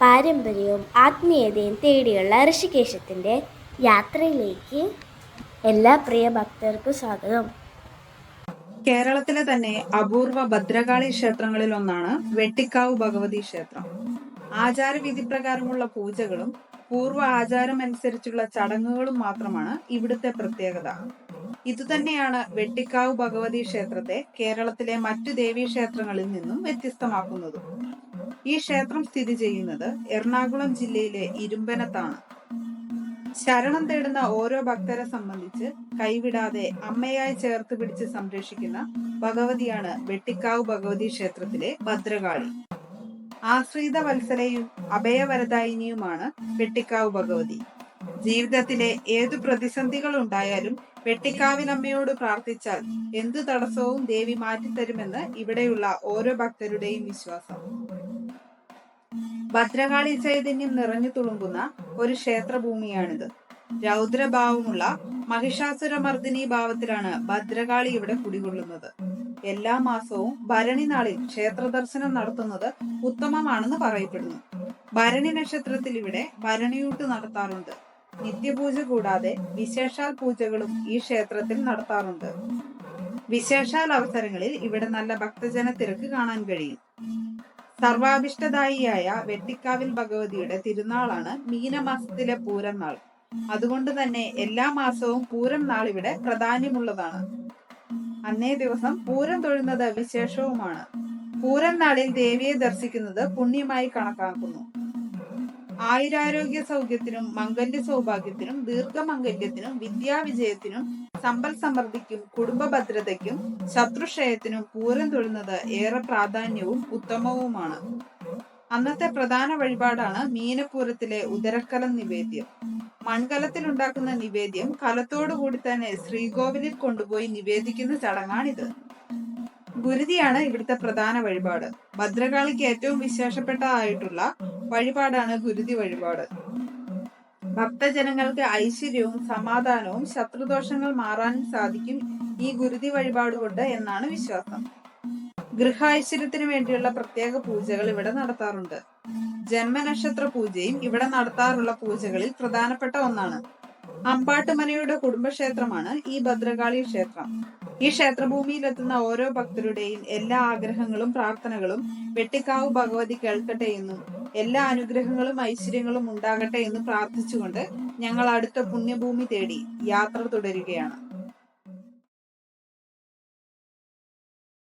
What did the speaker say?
പാരമ്പര്യവും ആത്മീയതയും തേടിയുള്ള ഋഷികേശത്തിന്റെ യാത്രയിലേക്ക് എല്ലാ പ്രിയ ഭക്തർക്കും സ്വാഗതം. കേരളത്തിലെ തന്നെ അപൂർവ ഭദ്രകാളി ക്ഷേത്രങ്ങളിൽ ഒന്നാണ് വെട്ടിക്കാവ് ഭഗവതി ക്ഷേത്രം. ആചാരവിധി പ്രകാരമുള്ള പൂജകളും പൂർവ ആചാരം അനുസരിച്ചുള്ള ചടങ്ങുകളും മാത്രമാണ് ഇവിടുത്തെ പ്രത്യേകത. ഇതുതന്നെയാണ് വെട്ടിക്കാവ് ഭഗവതി ക്ഷേത്രത്തെ കേരളത്തിലെ മറ്റു ദേവീ ക്ഷേത്രങ്ങളിൽ നിന്നും വ്യത്യസ്തമാക്കുന്നതും. ഈ ക്ഷേത്രം സ്ഥിതി ചെയ്യുന്നത് എറണാകുളം ജില്ലയിലെ ഇരുമ്പനത്താണ്. ശരണം തേടുന്ന ഓരോ ഭക്തരെ സംബന്ധിച്ച് കൈവിടാതെ അമ്മയായി ചേർത്ത് പിടിച്ച് സംരക്ഷിക്കുന്ന ഭഗവതിയാണ് വെട്ടിക്കാവ് ഭഗവതി ക്ഷേത്രത്തിലെ ഭദ്രകാളി. ആശ്രിത വത്സലയും അഭയവരദായിനിയുമാണ് വെട്ടിക്കാവ് ഭഗവതി. ജീവിതത്തിലെ ഏതു പ്രതിസന്ധികൾ ഉണ്ടായാലും വെട്ടിക്കാവിനമ്മയോട് പ്രാർത്ഥിച്ചാൽ എന്തു തടസ്സവും ദേവി മാറ്റിത്തരുമെന്ന് ഇവിടെയുള്ള ഓരോ ഭക്തരുടെയും വിശ്വാസം. ഭദ്രകാളി ചൈതന്യം നിറഞ്ഞു തുളുമ്പുന്ന ഒരു ക്ഷേത്രഭൂമിയാണിത്. രൗദ്രഭാവമുള്ള മഹിഷാസുരമർദ്ദിനി ഭാവത്തിലാണ് ഭദ്രകാളി ഇവിടെ കുടികൊള്ളുന്നത്. എല്ലാ മാസവും ഭരണി നാളിൽ ക്ഷേത്ര ദർശനം നടത്തുന്നത് ഉത്തമമാണെന്ന് പറയപ്പെടുന്നു. ഭരണി നക്ഷത്രത്തിൽ ഇവിടെ ഭരണിയൂട്ട് നടത്താറുണ്ട്. നിത്യപൂജ കൂടാതെ വിശേഷാൽ പൂജകളും ഈ ക്ഷേത്രത്തിൽ നടത്താറുണ്ട്. വിശേഷാൽ അവസരങ്ങളിൽ ഇവിടെ നല്ല ഭക്തജന തിരക്ക് കാണാൻ കഴിയും. സർവാഭിഷ്ടദായിയായ വെട്ടിക്കാവിൽ ഭഗവതിയുടെ തിരുനാളാണ് മീനമാസത്തിലെ പൂരം നാൾ. അതുകൊണ്ട് തന്നെ എല്ലാ മാസവും പൂരം നാൾ ഇവിടെ പ്രാധാന്യമുള്ളതാണ്. അന്നേ ദിവസം പൂരം തൊഴുന്നത് വിശേഷവുമാണ്. പൂരം നാളിൽ ദേവിയെ ദർശിക്കുന്നത് പുണ്യമായി കണക്കാക്കുന്നു. ആയുരാരോഗ്യ സൗഖ്യത്തിനും മംഗല്യ സൗഭാഗ്യത്തിനും ദീർഘമംഗല്യത്തിനും വിദ്യാവിജയത്തിനും സമ്പൽ സമൃദ്ധിക്കും കുടുംബ ഭദ്രതയ്ക്കും ശത്രുക്ഷയത്തിനും പൂരം തൊഴുന്നത് ഏറെ പ്രാധാന്യവും ഉത്തമവുമാണ്. അന്നത്തെ പ്രധാന വഴിപാടാണ് മീനപ്പൂരത്തിലെ ഉദരക്കലം നിവേദ്യം. മൺകലത്തിൽ ഉണ്ടാക്കുന്ന നിവേദ്യം കലത്തോടുകൂടി തന്നെ ശ്രീകോവിലിൽ കൊണ്ടുപോയി നിവേദിക്കുന്ന ചടങ്ങാണിത്. ഗുരുതിയാണ് ഇവിടുത്തെ പ്രധാന വഴിപാട്. ഭദ്രകാളിക്ക് ഏറ്റവും വിശേഷപ്പെട്ടതായിട്ടുള്ള വഴിപാടാണ് ഗുരുതി വഴിപാട്. ഭക്തജനങ്ങൾക്ക് ഐശ്വര്യവും സമാധാനവും ശത്രുദോഷങ്ങൾ മാറാനും സാധിക്കും ഈ ഗുരുതി വഴിപാട് കൊണ്ട് എന്നാണ് വിശ്വാസം. ഗൃഹാഐശ്വര്യത്തിന് വേണ്ടിയുള്ള പ്രത്യേക പൂജകൾ ഇവിടെ നടത്താറുണ്ട്. ജന്മനക്ഷത്ര പൂജയും ഇവിടെ നടത്താറുള്ള പൂജകളിൽ പ്രധാനപ്പെട്ട ഒന്നാണ്. അമ്പാട്ടുമനയുടെ കുടുംബക്ഷേത്രമാണ് ഈ ഭദ്രകാളി ക്ഷേത്രം. ഈ ക്ഷേത്രഭൂമിയിലെത്തുന്ന ഓരോ ഭക്തരുടെയും എല്ലാ ആഗ്രഹങ്ങളും പ്രാർത്ഥനകളും വെട്ടിക്കാവ് ഭഗവതി കേൾക്കട്ടെ എന്നും എല്ലാ അനുഗ്രഹങ്ങളും ഐശ്വര്യങ്ങളും ഉണ്ടാകട്ടെ എന്ന് പ്രാർത്ഥിച്ചുകൊണ്ട് ഞങ്ങൾ അടുത്ത പുണ്യഭൂമി തേടി യാത്ര തുടരുകയാണ്.